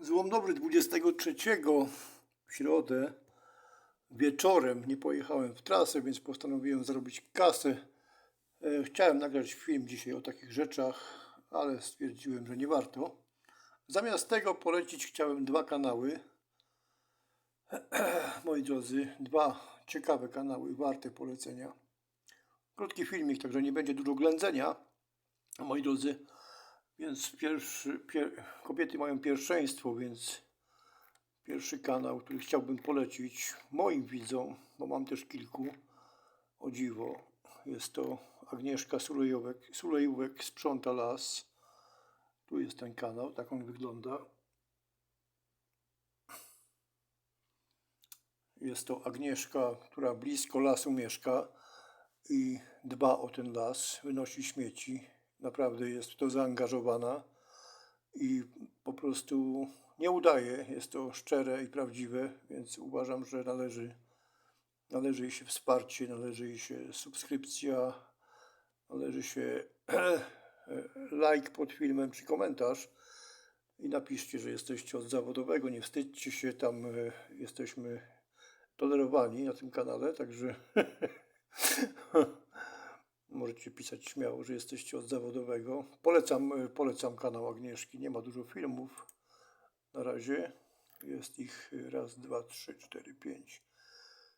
Złom dobry 23 w środę wieczorem nie pojechałem w trasę, więc postanowiłem zarobić kasę. E, Chciałem nagrać film dzisiaj o takich rzeczach, ale stwierdziłem, że nie warto. Zamiast tego polecić chciałem dwa kanały. Moi drodzy, dwa ciekawe kanały, warte polecenia. Krótki filmik, także nie będzie dużo ględzenia. Moi drodzy, więc pierwszy, pier, kobiety mają pierwszeństwo, więc pierwszy kanał, który chciałbym polecić moim widzom, bo mam też kilku, o dziwo, jest to Agnieszka Sulejówek, Sulejówek Sprząta Las. Tu jest ten kanał, tak on wygląda. Jest to Agnieszka, która blisko lasu mieszka i dba o ten las, wynosi śmieci. Naprawdę jest w to zaangażowana i po prostu nie udaje. Jest to szczere i prawdziwe, więc uważam, że należy, należy jej się wsparcie, należy jej się subskrypcja, należy się like pod filmem czy komentarz i napiszcie, że jesteście od zawodowego. Nie wstydźcie się, tam e, jesteśmy tolerowani na tym kanale, także możecie pisać śmiało, że jesteście od zawodowego. Polecam, e, polecam kanał Agnieszki, nie ma dużo filmów na razie. Jest ich e, raz, dwa, trzy, cztery, pięć,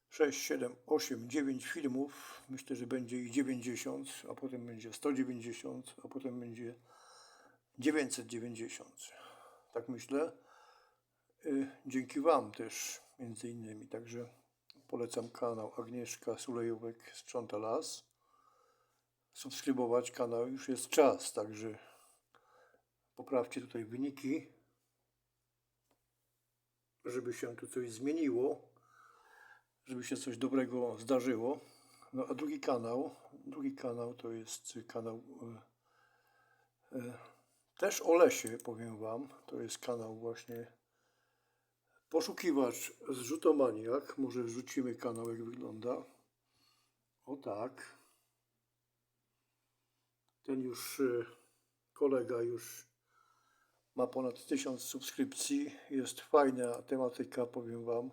sześć, siedem, osiem, dziewięć filmów. Myślę, że będzie ich 90, a potem będzie 190, a potem będzie 990. Tak myślę. Y, Dzięki Wam też, między innymi. Także polecam kanał Agnieszka Sulejówek Sprząta Las. Subskrybować kanał już jest czas, także poprawcie tutaj wyniki, żeby się tu coś zmieniło, żeby się coś dobrego zdarzyło. No a drugi kanał, drugi kanał to jest kanał e, e, też o lesie, powiem Wam. To jest kanał właśnie Poszukiwacz zrzutomaniak. Może wrzucimy kanał, jak wygląda. O tak. Ten już y, kolega już ma ponad 1000 subskrypcji. Jest fajna tematyka, powiem Wam.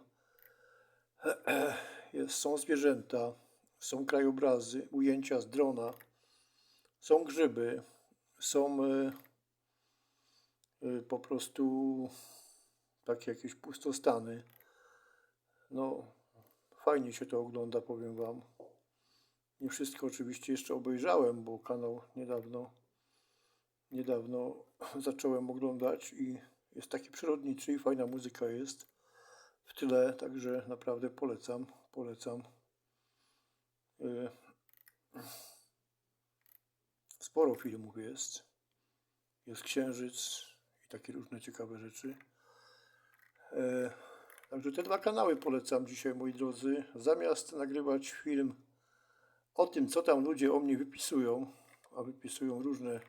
Jest, są zwierzęta, są krajobrazy, ujęcia z drona, są grzyby, są y, y, po prostu takie jakieś pustostany. No, fajnie się to ogląda, powiem Wam. Nie wszystko oczywiście jeszcze obejrzałem, bo kanał niedawno, niedawno zacząłem oglądać i jest taki przyrodniczy i fajna muzyka jest w tyle, także naprawdę polecam, polecam. Y, Sporo filmów jest. Jest Księżyc i takie różne ciekawe rzeczy. E, Także te dwa kanały polecam dzisiaj, moi drodzy. Zamiast nagrywać film o tym, co tam ludzie o mnie wypisują, a wypisują różne,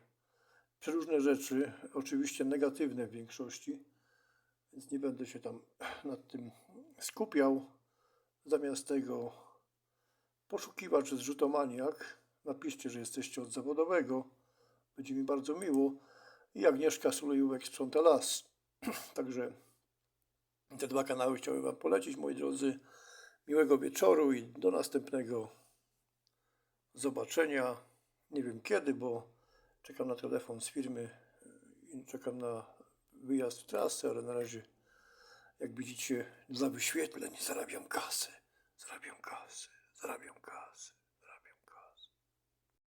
przeróżne rzeczy, oczywiście negatywne w większości, więc nie będę się tam nad tym skupiał. Zamiast tego poszukiwacz zrzutomaniak. Napiszcie, że jesteście od zawodowego. Będzie mi bardzo miło. I Agnieszka Sulejówek sprząta las. Także te dwa kanały chciałem Wam polecić, moi drodzy. Miłego wieczoru i do następnego zobaczenia. Nie wiem kiedy, bo czekam na telefon z firmy i czekam na wyjazd w trasę, ale na razie, jak widzicie, dla wyświetleń zarabiam kasę. Zarabiam kasę, zarabiam kasę.